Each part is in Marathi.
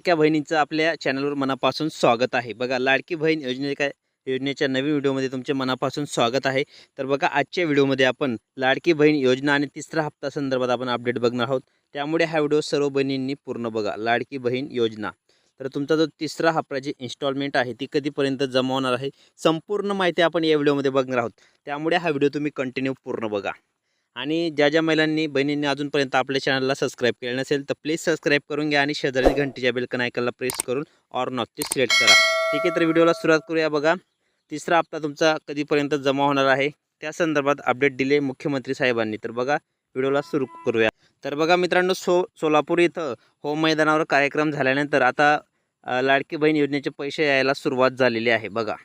लाडक्या बहिणींचं आपल्या चॅनलवर मनापासून स्वागत आहे. बघा लाडकी बहीण योजने काय योजनेच्या नवीन व्हिडिओमध्ये तुमचे मनापासून स्वागत आहे. तर बघा आजच्या व्हिडिओमध्ये आपण लाडकी बहीण योजना आणि तिसरा हप्ता संदर्भात आपण अपडेट बघणार आहोत. त्यामुळे हा व्हिडिओ सर्व बहिणींनी पूर्ण बघा लाडकी बहीण योजना. तर तुमचा जो तिसरा हप्ताची इन्स्टॉलमेंट आहे ती कधीपर्यंत जमा होणार आहे संपूर्ण माहिती आपण या व्हिडिओमध्ये बघणार आहोत. त्यामुळे हा व्हिडिओ तुम्ही कंटिन्यू पूर्ण बघा. आणि ज्या ज्या महिलांनी बहिणींनी अजूनपर्यंत आपल्या चॅनलला सबस्क्राईब केलं नसेल तर प्लीज सबस्क्राईब करून घ्या आणि शेजारी घंटीच्या बेलकन ऐकायला प्रेस करून ऑर नॉटची सिलेक्ट करा. ठीक आहे तर व्हिडिओला सुरुवात करूया बघा. तिसरा हप्ता तुमचा कधीपर्यंत जमा होणार आहे? त्या संदर्भात अपडेट दिले मुख्यमंत्री साहेबांनी. तर बघा व्हिडिओला सुरू करूया. तर बघा मित्रांनो सो सोलापूर इथं होम मैदानावर कार्यक्रम झाल्यानंतर आता लाडकी बहीण योजनेचे पैसे यायला सुरुवात झालेली आहे. बघा.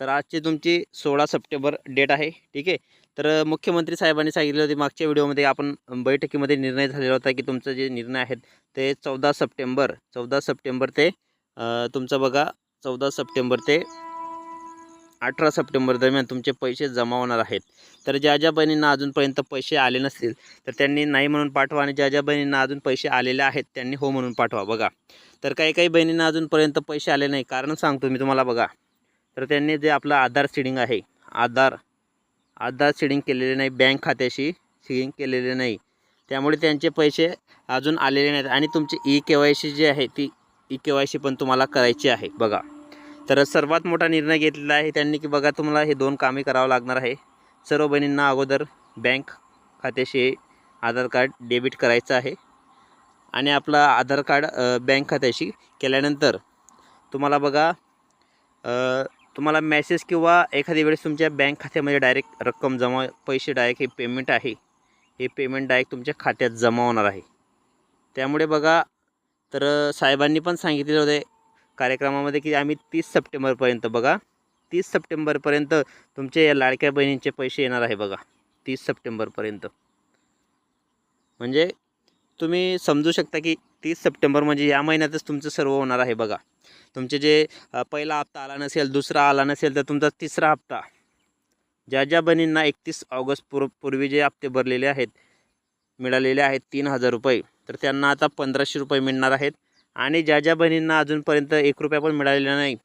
तर आजची तुमची सोळा सप्टेंबर डेट आहे ठीक आहे? तर मुख्यमंत्री साहेबांनी सांगितले होते मागच्या व्हिडिओमध्ये आपण बैठकीमध्ये निर्णय झालेला होता की तुमचं जे निर्णय आहेत ते चौदा सप्टेंबर चौदा सप्टेंबर ते तुमचं बघा चौदा सप्टेंबर ते अठरा सप्टेंबर दरम्यान तुमचे पैसे जमा होणार आहेत. तर ज्या ज्या बहिणींना अजूनपर्यंत पैसे आले नसतील तर त्यांनी नाही म्हणून पाठवा आणि ज्या ज्या बहिणींना अजून पैसे आलेले आहेत त्यांनी हो म्हणून पाठवा बघा. तर काही काही बहिणींना अजूनपर्यंत पैसे आले नाही कारण सांगतो मी तुम्हाला बघा. तर त्यांनी जे आपलं आधार सीडिंग आहे आधार आधार सीडिंग केलेले नाही बँक खात्याशी सीडिंग केलेले नाही. त्यामुळे त्यांचे पैसे अजून आलेले नाहीत. आणि तुमची ई के वाय सी जी आहे ती ई के वाय सी पण तुम्हाला करायची आहे बघा. तर सर्वात मोठा निर्णय घेतलेला आहे त्यांनी की बघा तुम्हाला हे दोन कामे करावं लागणार आहे. सर्व बहिणींना अगोदर बँक खात्याशी आधार कार्ड डेबिट करायचं आहे. आणि आपलं आधार कार्ड बँक खात्याशी केल्यानंतर तुम्हाला बघा तुम्हाला मॅसेज किंवा एखाद्या वेळेस तुमच्या बँक खात्यामध्ये डायरेक्ट रक्कम जमा पैसे डायरेक्ट हे पेमेंट आहे. हे पेमेंट डायरेक्ट तुमच्या खात्यात जमा होणार आहे. त्यामुळे बघा तर साहेबांनी पण सांगितलेलं होते कार्यक्रमामध्ये की आम्ही तीस सप्टेंबरपर्यंत बघा तीस सप्टेंबरपर्यंत तुमचे या लाडक्या बहिणींचे पैसे येणार आहे बघा तीस सप्टेंबरपर्यंत. म्हणजे तुम्ही समजू शकता की तीस सप्टेंबर म्हणजे या महिन्यातच तुमचं सर्व होणार आहे बघा. तुमचे जे पहिला हप्ता आला नसेल दुसरा आला नसेल तर तुमचा तिसरा हप्ता. ज्या ज्या बहिणींना एकतीस ऑगस्ट पूर्व पूर्वी जे हप्ते भरलेले आहेत मिळालेले आहेत तीन हजार रुपये तर त्यांना आता पंधराशे रुपये मिळणार आहेत. आणि ज्या ज्या बहिणींना अजूनपर्यंत एक रुपया पण मिळालेला नाही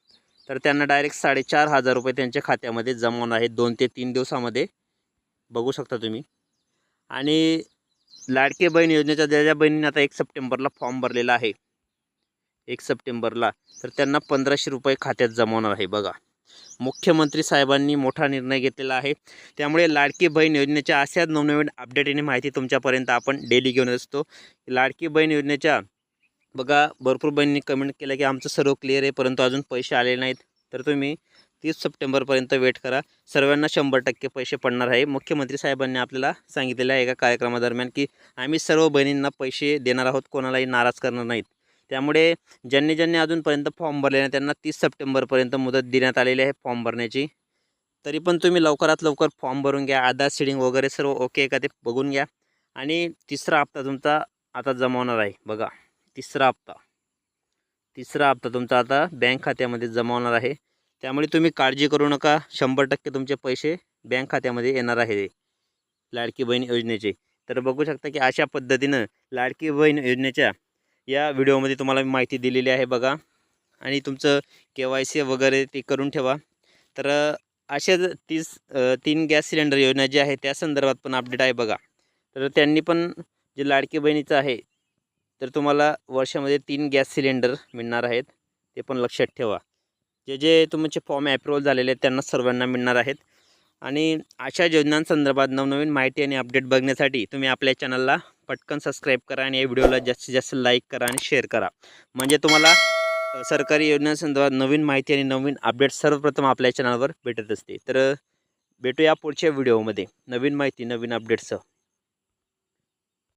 तर त्यांना डायरेक्ट साडेचार हजार रुपये त्यांच्या खात्यामध्ये जमा होणार आहेत दोन ते तीन दिवसामध्ये. बघू शकता तुम्ही. आणि लाडके बहीण योजनेच्या ज्या ज्या आता एक सप्टेंबरला फॉर्म भरलेला आहे एक सप्टेंबरला तर त्यांना पंधराशे रुपये खात्यात जमवणार आहे बघा. मुख्यमंत्री साहेबांनी मोठा निर्णय घेतलेला आहे. त्यामुळे लाडकी बहीण योजनेच्या अशाच नवनवीन अपडेट आणि माहिती तुमच्यापर्यंत आपण डेली घेऊन असतो. लाडकी बहीण योजनेच्या बघा भरपूर बहिणींनी कमेंट केलं की आमचं सर्व क्लिअर आहे परंतु अजून पैसे आले नाहीत. तर तुम्ही तीस सप्टेंबरपर्यंत वेट करा. सर्वांना शंभर टक्के पैसे पडणार आहे. मुख्यमंत्री साहेबांनी आपल्याला सांगितलेलं आहे एका कार्यक्रमादरम्यान की आम्ही सर्व बहिणींना पैसे देणार आहोत. कोणालाही नाराज करणार नाहीत. त्यामुळे ज्यांनी ज्यांनी अजूनपर्यंत फॉर्म भरले नाही त्यांना तीस सप्टेंबरपर्यंत मुदत देण्यात आलेली आहे फॉर्म भरण्याची. तरी पण तुम्ही लवकरात लवकर फॉर्म भरून घ्या. आधार सिडिंग वगैरे सर्व ओके का ते बघून घ्या. आणि तिसरा हप्ता तुमचा आता जमा होणार आहे. बघा तिसरा हप्ता. तिसरा हप्ता तुमचा आता बँक खात्यामध्ये जमा होणार आहे. त्यामुळे तुम्ही काळजी करू नका. शंभर टक्के तुमचे पैसे बँक खात्यामध्ये येणार आहे. लाडकी बहीण योजनेचे. तर बघू शकता की अशा पद्धतीनं लाडकी बहीण योजनेच्या या व्हिडिओमध्ये तुम्हाला मी माहिती दिलेली आहे बघा. आणि तुमचं के वाय सी वगैरे ते करून ठेवा. तर अशा अशाच तीस तीन गॅस सिलेंडर योजना जी आहे त्या संदर्भात पण अपडेट आहे बघा. तर त्यांनी पण जे लाडकी बहिणीचं आहे तर तुम्हाला वर्षामध्ये तीन गॅस सिलेंडर मिळणार आहेत. ते पण लक्षात ठेवा. जे जे तुमचे फॉर्म ॲप्रुव्हल झालेले आहेत त्यांना सर्वांना मिळणार आहेत. आणि अशा योजनांसंदर्भात नवनवीन माहिती आणि अपडेट बघण्यासाठी तुम्ही आपल्या चॅनलला पटकन सबस्क्राईब करा आणि या व्हिडिओला जास्तीत जास्त लाईक करा आणि शेअर करा. म्हणजे तुम्हाला सरकारी योजनांसंदर्भात नवीन माहिती आणि नवीन अपडेट सर्वप्रथम आपल्या चॅनलवर भेटत असते. तर भेटूया पुढच्या व्हिडिओमध्ये नवीन माहिती नवीन अपडेटसह